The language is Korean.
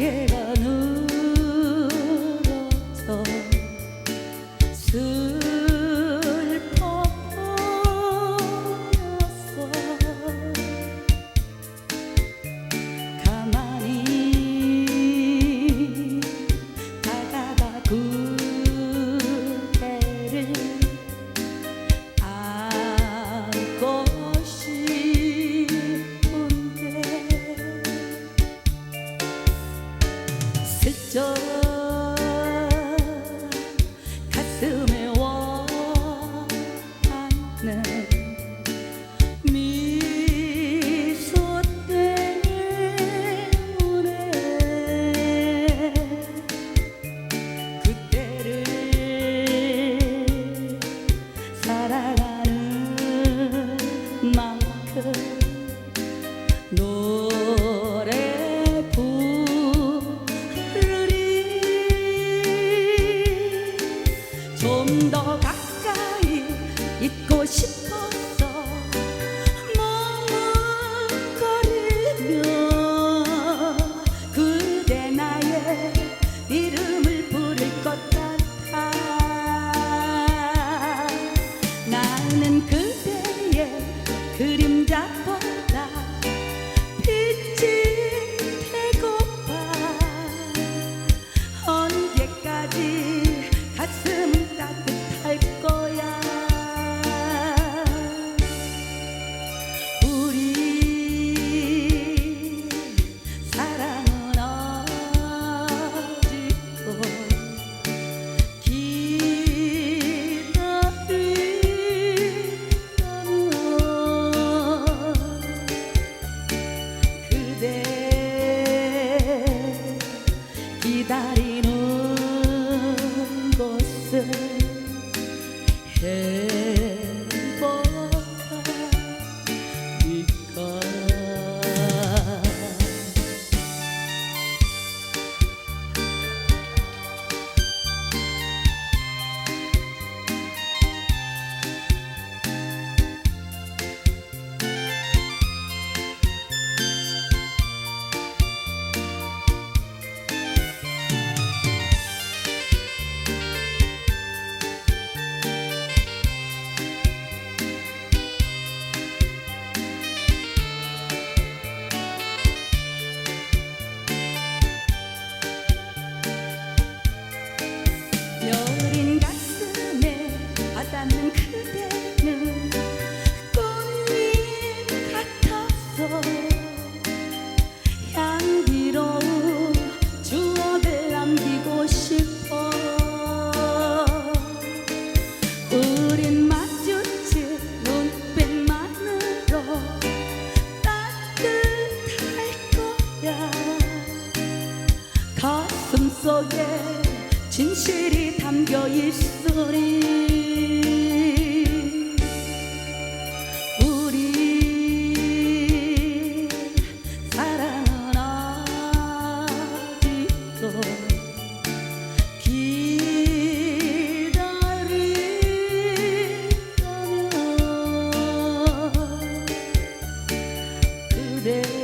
날개가 늘어서 슬퍼 보였어. 가만히 다가가고 그 젖어 가슴에 와닿는 mundo. Jesus. 가슴 속에 진실이 담겨 있으니 우리 사랑은 아직도 기다리다면 그대